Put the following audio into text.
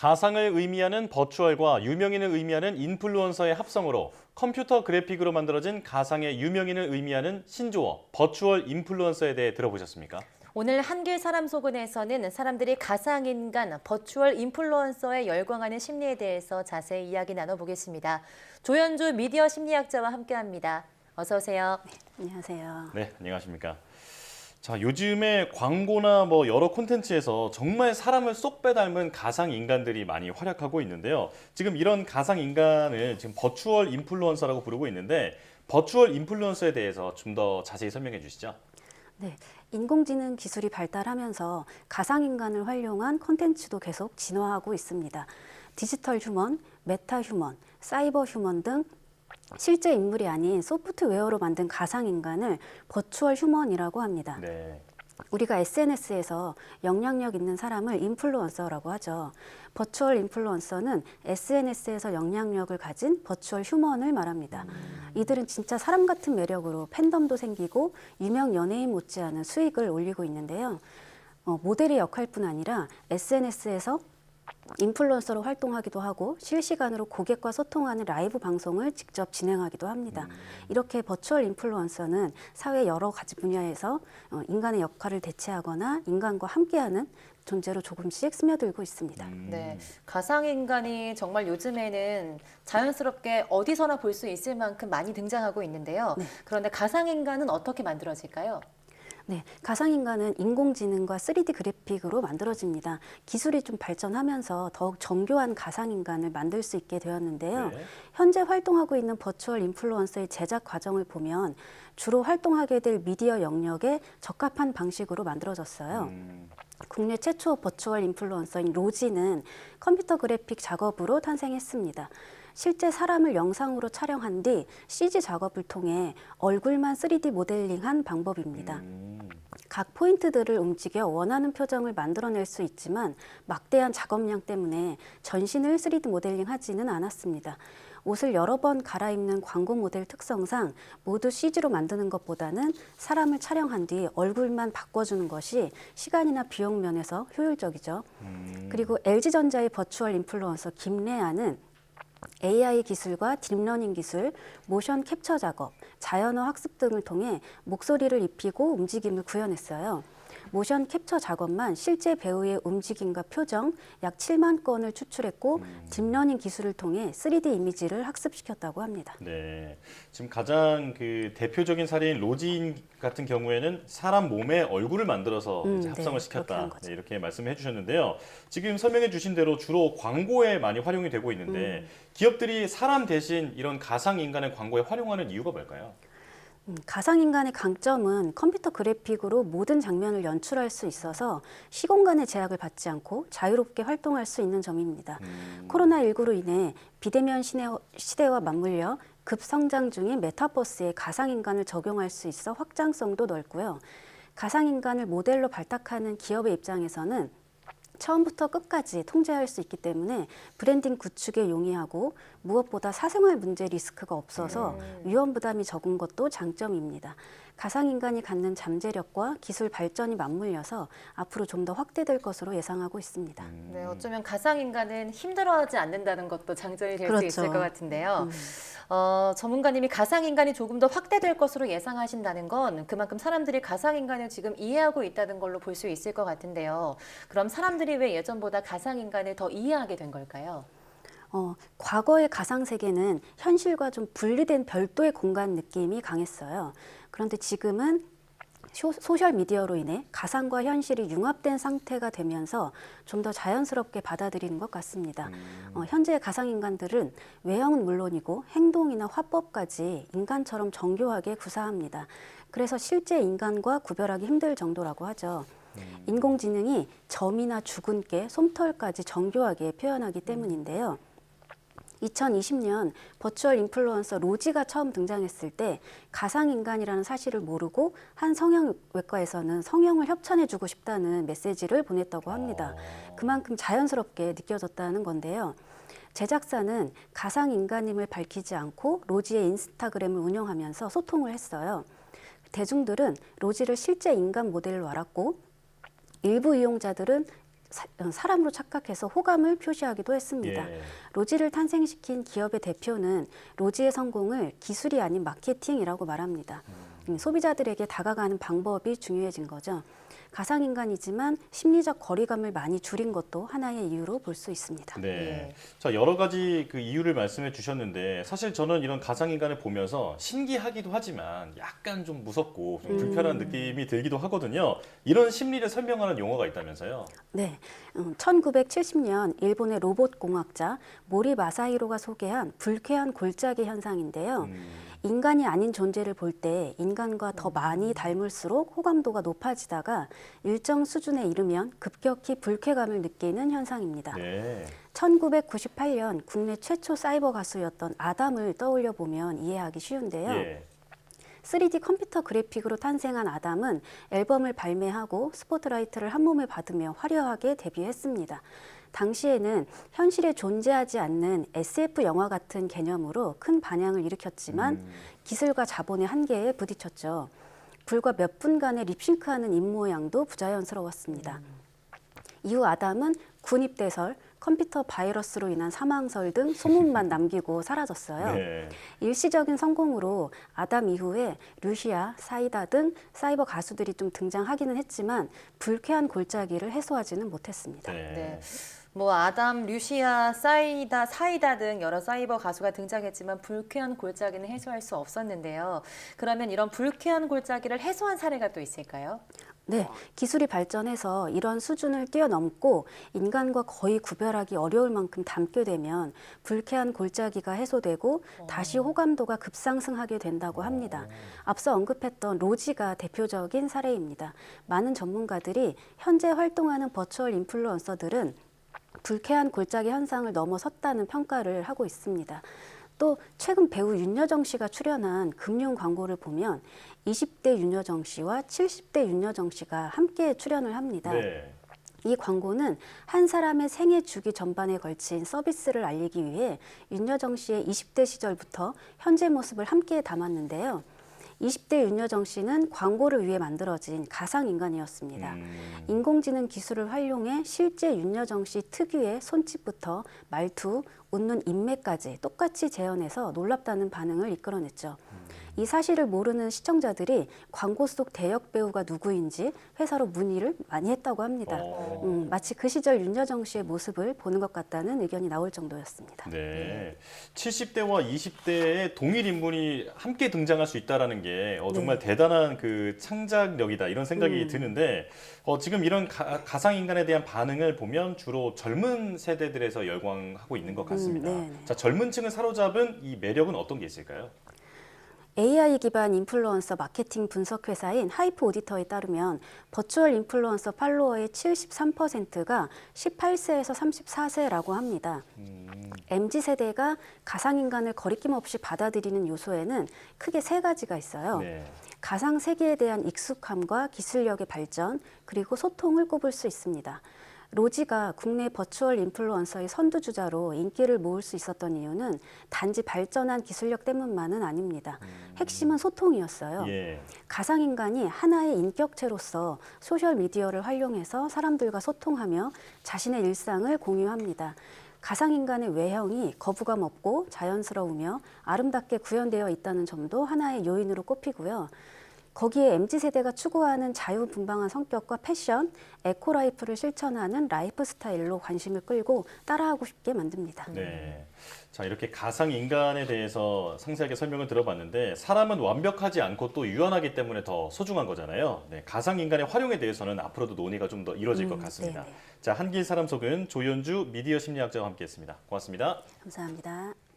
가상을 의미하는 버추얼과 유명인을 의미하는 인플루언서의 합성으로 컴퓨터 그래픽으로 만들어진 가상의 유명인을 의미하는 신조어 버추얼 인플루언서에 대해 들어보셨습니까? 오늘 한길 사람 소근에서는 사람들이 가상인간, 버추얼 인플루언서에 열광하는 심리에 대해서 자세히 이야기 나눠보겠습니다. 조현주 미디어 심리학자와 함께합니다. 어서 오세요. 안녕하세요. 네, 안녕하십니까. 자, 요즘에 광고나 뭐 여러 콘텐츠에서 정말 사람을 쏙 빼닮은 가상 인간들이 많이 활약하고 있는데요. 지금 이런 가상 인간을 지금 버추얼 인플루언서라고 부르고 있는데 버추얼 인플루언서에 대해서 좀 더 자세히 설명해 주시죠. 네, 인공지능 기술이 발달하면서 가상인간을 활용한 콘텐츠도 계속 진화하고 있습니다. 디지털 휴먼, 메타 휴먼, 사이버 휴먼 등 실제 인물이 아닌 소프트웨어로 만든 가상인간을 버추얼 휴먼이라고 합니다. 네. 우리가 SNS에서 영향력 있는 사람을 인플루언서라고 하죠. 버추얼 인플루언서는 SNS에서 영향력을 가진 버추얼 휴먼을 말합니다. 이들은 진짜 사람 같은 매력으로 팬덤도 생기고 유명 연예인 못지않은 수익을 올리고 있는데요. 어, 모델의 역할뿐 아니라 SNS에서 인플루언서로 활동하기도 하고 실시간으로 고객과 소통하는 라이브 방송을 직접 진행하기도 합니다. 이렇게 버추얼 인플루언서는 사회 여러 가지 분야에서 어, 인간의 역할을 대체하거나 인간과 함께하는 존재로 조금씩 스며들고 있습니다. 음. 네, 가상 인간이 정말 요즘에는 자연스럽게 어디서나 볼 수 있을 만큼 많이 등장하고 있는데요. 그런데 가상 인간은 어떻게 만들어질까요? 네, 가상인간은 인공지능과 3D 그래픽으로 만들어집니다. 기술이 좀 발전하면서 더욱 정교한 가상인간을 만들 수 있게 되었는데요. 네. 현재 활동하고 있는 버추얼 인플루언서의 제작 과정을 보면 주로 활동하게 될 미디어 영역에 적합한 방식으로 만들어졌어요. 음, 국내 최초 버추얼 인플루언서인 로지는 컴퓨터 그래픽 작업으로 탄생했습니다. 실제 사람을 영상으로 촬영한 뒤 CG 작업을 통해 얼굴만 3D 모델링한 방법입니다. 음, 각 포인트들을 움직여 원하는 표정을 만들어낼 수 있지만 막대한 작업량 때문에 전신을 3D 모델링 하지는 않았습니다. 옷을 여러 번 갈아입는 광고 모델 특성상 모두 CG로 만드는 것보다는 사람을 촬영한 뒤 얼굴만 바꿔주는 것이 시간이나 비용 면에서 효율적이죠. 음. 그리고 LG전자의 버추얼 인플루언서 김래아는 AI 기술과 딥러닝 기술, 모션 캡처 작업, 자연어 학습 등을 통해 목소리를 입히고 움직임을 구현했어요. 모션 캡처 작업만 실제 배우의 움직임과 표정 약 7만 건을 추출했고 딥러닝 기술을 통해 3D 이미지를 학습시켰다고 합니다. 네. 지금 가장 그 대표적인 사례인 로진 같은 경우에는 사람 몸에 얼굴을 만들어서 음, 네, 합성을 그렇게 시켰다. 네, 이렇게 말씀해 주셨는데요. 지금 설명해 주신 대로 주로 광고에 많이 활용이 되고 음. 있는데 기업들이 사람 대신 이런 가상 인간의 광고에 활용하는 이유가 뭘까요? 음, 가상인간의 강점은 컴퓨터 그래픽으로 모든 장면을 연출할 수 있어서 시공간의 제약을 받지 않고 자유롭게 활동할 수 있는 점입니다. 음, 코로나19로 인해 비대면 시대와 맞물려 급성장 중인 메타버스에 가상인간을 적용할 수 있어 확장성도 넓고요. 가상인간을 모델로 발탁하는 기업의 입장에서는 처음부터 끝까지 통제할 수 있기 때문에 브랜딩 구축에 용이하고 무엇보다 사생활 문제 리스크가 없어서 위험 부담이 적은 것도 장점입니다. 가상인간이 갖는 잠재력과 기술 발전이 맞물려서 앞으로 좀 더 확대될 것으로 예상하고 있습니다. 음. 네, 어쩌면 가상인간은 힘들어하지 않는다는 것도 장점이 될수 그렇죠. 있을 것 같은데요. 음. 어, 전문가님이 가상인간이 조금 더 확대될 것으로 예상하신다는 건 그만큼 사람들이 가상인간을 지금 이해하고 있다는 걸로 볼 수 있을 것 같은데요. 그럼 사람들이 왜 예전보다 가상인간을 더 이해하게 된 걸까요? 어, 과거의 가상 세계는 현실과 좀 분리된 별도의 공간 느낌이 강했어요. 그런데 지금은 쇼- 소셜 미디어로 인해 가상과 현실이 융합된 상태가 되면서 좀 더 자연스럽게 받아들이는 것 같습니다. 어, 현재 가상 인간들은 외형은 물론이고 행동이나 화법까지 인간처럼 정교하게 구사합니다. 그래서 실제 인간과 구별하기 힘들 정도라고 하죠. 인공지능이 점이나 주근깨, 솜털까지 정교하게 표현하기 때문인데요. 2020년 버추얼 인플루언서 로지가 처음 등장했을 때 가상인간이라는 사실을 모르고 한 성형외과에서는 성형을 협찬해주고 싶다는 메시지를 보냈다고 합니다. 그만큼 자연스럽게 느껴졌다는 건데요. 제작사는 가상인간임을 밝히지 않고 로지의 인스타그램을 운영하면서 소통을 했어요. 대중들은 로지를 실제 인간 모델로 알았고 일부 이용자들은 사, 어, 사람으로 착각해서 호감을 표시하기도 했습니다. 예. 로지를 탄생시킨 기업의 대표는 로지의 성공을 기술이 아닌 마케팅이라고 말합니다. 음, 소비자들에게 다가가는 방법이 중요해진 거죠. 가상인간이지만 심리적 거리감을 많이 줄인 것도 하나의 이유로 볼 수 있습니다. 네. 예. 자, 여러 가지 그 이유를 말씀해 주셨는데 사실 저는 이런 가상인간을 보면서 신기하기도 하지만 약간 좀 무섭고 좀 불편한 느낌이 들기도 하거든요. 이런 심리를 설명하는 용어가 있다면서요? 네, 음, 1970년 일본의 로봇 공학자 모리 마사히로가 소개한 불쾌한 골짜기 현상인데요. 음, 인간이 아닌 존재를 볼 때 인간과 더 많이 닮을수록 호감도가 높아지다가 일정 수준에 이르면 급격히 불쾌감을 느끼는 현상입니다. 네. 1998년 국내 최초 사이버 가수였던 아담을 떠올려 보면 이해하기 쉬운데요. 예. 3D 컴퓨터 그래픽으로 탄생한 아담은 앨범을 발매하고 스포트라이트를 한 몸에 받으며 화려하게 데뷔했습니다. 당시에는 현실에 존재하지 않는 SF 영화 같은 개념으로 큰 반향을 일으켰지만 음. 기술과 자본의 한계에 부딪혔죠. 불과 몇 분간의 립싱크하는 입모양도 부자연스러웠습니다. 이후 아담은 군입대설, 컴퓨터 바이러스로 인한 사망설 등 소문만 남기고 사라졌어요. 네. 일시적인 성공으로 아담 이후에 루시아, 사이다 등 사이버 가수들이 좀 등장하기는 했지만 불쾌한 골짜기를 해소하지는 못했습니다. 네. 네. 뭐 아담, 류시아, 사이다, 사이다 등 여러 사이버 가수가 등장했지만 불쾌한 골짜기는 해소할 수 없었는데요. 그러면 이런 불쾌한 골짜기를 해소한 사례가 또 있을까요? 네, 기술이 발전해서 이런 수준을 뛰어넘고 인간과 거의 구별하기 어려울 만큼 닮게 되면 불쾌한 골짜기가 해소되고 다시 호감도가 급상승하게 된다고 합니다. 앞서 언급했던 로지가 대표적인 사례입니다. 많은 전문가들이 현재 활동하는 버추얼 인플루언서들은 불쾌한 골짜기 현상을 넘어섰다는 평가를 하고 있습니다. 또 최근 배우 윤여정 씨가 출연한 금융 광고를 보면 20대 윤여정 씨와 70대 윤여정 씨가 함께 출연을 합니다. 네. 이 광고는 한 사람의 생애 주기 전반에 걸친 서비스를 알리기 위해 윤여정 씨의 20대 시절부터 현재 모습을 함께 담았는데요. 20대 윤여정 씨는 광고를 위해 만들어진 가상 인간이었습니다. 음, 인공지능 기술을 활용해 실제 윤여정 씨 특유의 손짓부터 말투, 웃는 인매까지 똑같이 재현해서 놀랍다는 반응을 이끌어냈죠. 이 사실을 모르는 시청자들이 광고 속 대역 배우가 누구인지 회사로 문의를 많이 했다고 합니다. 어. 음, 마치 그 시절 윤여정 씨의 모습을 보는 것 같다는 의견이 나올 정도였습니다. 네. 70대와 20대의 동일 인물이 함께 등장할 수 있다라는 게 어, 정말 대단한 그 창작력이다 이런 생각이 네. 음. 드는데 어, 지금 이런 가, 상 인간에 대한 반응을 보면 주로 젊은 세대들에서 열광하고 있는 것 같습니다. 음. 자, 젊은 층을 사로잡은 이 매력은 어떤 게 있을까요? AI 기반 인플루언서 마케팅 분석 회사인 하이프 오디터에 따르면 버추얼 인플루언서 팔로워의 73%가 18세에서 34세라고 합니다. 음, MZ 세대가 가상 인간을 거리낌 없이 받아들이는 요소에는 크게 세 가지가 있어요. 네. 가상 세계에 대한 익숙함과 기술력의 발전, 그리고 소통을 꼽을 수 있습니다. 로지가 국내 버추얼 인플루언서의 선두주자로 인기를 모을 수 있었던 이유는 단지 발전한 기술력 때문만은 아닙니다. 핵심은 소통이었어요. 예. 가상인간이 하나의 인격체로서 소셜미디어를 활용해서 사람들과 소통하며 자신의 일상을 공유합니다. 가상인간의 외형이 거부감 없고 자연스러우며 아름답게 구현되어 있다는 점도 하나의 요인으로 꼽히고요. 거기에 MZ세대가 추구하는 자유분방한 성격과 패션, 에코라이프를 실천하는 라이프 스타일로 관심을 끌고 따라하고 싶게 만듭니다. 네. 자, 이렇게 가상 인간에 대해서 상세하게 설명을 들어봤는데 사람은 완벽하지 않고 또 유연하기 때문에 더 소중한 거잖아요. 네, 가상 인간의 활용에 대해서는 앞으로도 논의가 좀더것 음, 같습니다. 네네. 자, 한길 사람 속은 조연주 미디어 심리학자와 함께했습니다. 고맙습니다. 감사합니다.